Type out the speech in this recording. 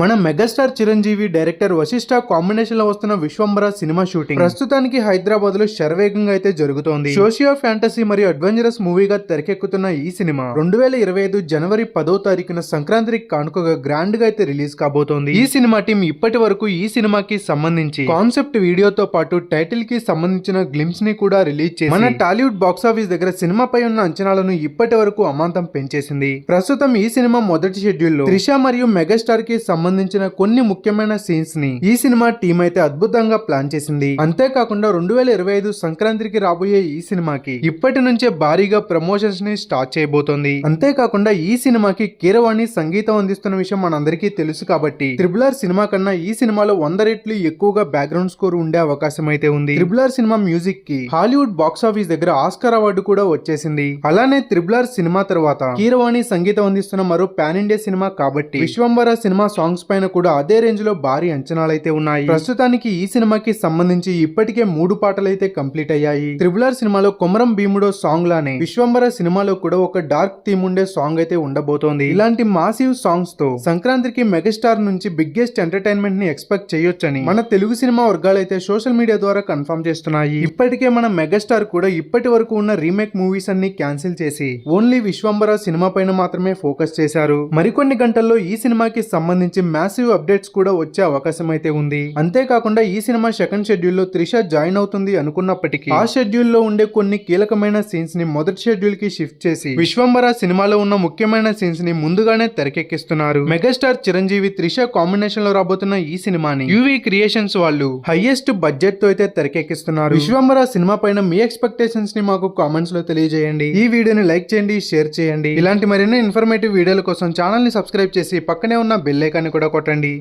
మన megastar Chiranjeevi director Vashishtha కాంబినేషన్లో వస్తున్న విశ్వంబర సినిమా షూటింగ్. ప్రస్తుతానికి హైదరాబాద్లో శరవేగంగా అయితే జరుగుతోంది. సోషియో ఫ్యాంటసీ మరియు అడ్వెంచరస్ మూవీగా తెరకెక్కుతున్న ఈ సినిమా రెండు వేల ఇరవై ఐదు జనవరి పదో తారీఖున సంక్రాంతికి కానుకగా గ్రాండ్గా అయితే రిలీజ్ కాబోతోంది. ఈ సినిమా టీం ఇప్పటి వరకు ఈ సినిమాకి సంబంధించి కాన్సెప్ట్ వీడియోతో పాటు టైటిల్కి సంబంధించిన గ్లిమ్స్ని కూడా రిలీజ్ చేసి మన టాలీవుడ్ బాక్స్ ఆఫీస్ దగ్గర సినిమాపై ఉన్న అంచనాలను ఇప్పటి వరకు అమాంతం పెంచేసింది. ప్రస్తుతం ఈ సినిమా మొదటి షెడ్యూల్లో త్రిష మరియు మెగాస్టార్కి సంబంధించిన కొన్ని ముఖ్యమైన సీన్స్ని ఈ సినిమా టీం అయితే అద్భుతంగా ప్లాన్ చేసింది. అంతేకాకుండా రెండు వేల ఇరవై ఐదు సంక్రాంతికి రాబోయే ఈ సినిమాకి ఇప్పటి నుంచే భారీగా ప్రమోషన్స్ని స్టార్ట్ చేయబోతోంది. అంతేకాకుండా ఈ సినిమాకి కీరవాణి సంగీతం అందిస్తున్న విషయం మనందరికీ తెలుసు కాబట్టి త్రిబుల్ ఆర్ సినిమా కన్నా ఈ సినిమాలో వంద రెట్లు ఎక్కువగా బ్యాక్గ్రౌండ్ స్కోర్ ఉండే అవకాశం అయితే ఉంది. త్రిబులర్ ఆర్ సినిమా మ్యూజిక్కి హాలీవుడ్ బాక్స్ ఆఫీస్ దగ్గర ఆస్కార్ అవార్డు కూడా వచ్చేసింది. అలానే త్రిబుల్ ఆర్ సినిమా తర్వాత కీరవాణి సంగీతం అందిస్తున్న మరో పాన్ ఇండియా సినిమా కాబట్టి విశ్వంబర సినిమా సాంగ్స్ పైన కూడా అదే రేంజ్లో భారీ అంచనాలైతే ఉన్నాయి. ప్రస్తుతానికి ఈ సినిమాకి సంబంధించి ఇప్పటికే మూడు పాటలైతే కంప్లీట్ అయ్యాయి. త్రిబుల్ సినిమాలో కొమరం భీముడో సాంగ్ లానే విశ్వంబర సినిమాలో కూడా ఒక డార్క్ థీమ్ ఉండే సాంగ్ అయితే ఉండబోతోంది. ఇలాంటి మాసివ్ సాంగ్స్తో సంక్రాంతికి మెగాస్టార్ నుంచి బిగ్గెస్ట్ ఎంటర్టైన్మెంట్ని ఎక్స్పెక్ట్ చేయొచ్చని మన తెలుగు సినిమా వర్గాలు అయితే సోషల్ మీడియా ద్వారా కన్ఫర్మ్ చేస్తున్నాయి. ఇప్పటికే మన మెగాస్టార్ కూడా ఇప్పటి వరకు ఉన్న రీమేక్ మూవీస్ అన్ని క్యాన్సిల్ చేసి ఓన్లీ విశ్వంబర సినిమా పైన మాత్రమే ఫోకస్ చేశారు. మరికొన్ని గంటల్లో ఈ సినిమాకి సంబంధించి మ్యాసివ్ అప్డేట్స్ కూడా వచ్చే అవకాశం అయితే ఉంది. అంతేకాకుండా ఈ సినిమా సెకండ్ షెడ్యూల్లో త్రిష జాయిన్ అవుతుంది అనుకున్నప్పటికీ ఆ షెడ్యూల్లో ఉండే కొన్ని కీలకమైన సీన్స్ని మొదటి షెడ్యూల్కి షిఫ్ట్ చేసి విశ్వంబర సినిమాలో ఉన్న ముఖ్యమైన సీన్స్ని ముందుగానే తెరకెక్కిస్తున్నారు. మెగాస్టార్ చిరంజీవి త్రిష కాంబినేషన్లో రాబోతున్న ఈ సినిమాని యూవీ క్రియేషన్స్ వాళ్ళు హైయెస్ట్ బడ్జెట్తో అయితే తెరకెక్కిస్తున్నారు. విశ్వంబర సినిమా పైన మీ ఎక్స్పెక్టేషన్స్ని మాకు కామెంట్స్లో తెలియజేయండి. ఈ వీడియోని లైక్ చేయండి షేర్ చేయండి. ఇలాంటి మరిన్ని ఇన్ఫర్మేటివ్ వీడియోల కోసం ఛానల్ని సబ్స్క్రైబ్ చేసి పక్కనే ఉన్న బెల్ కూడా కొట్టండి.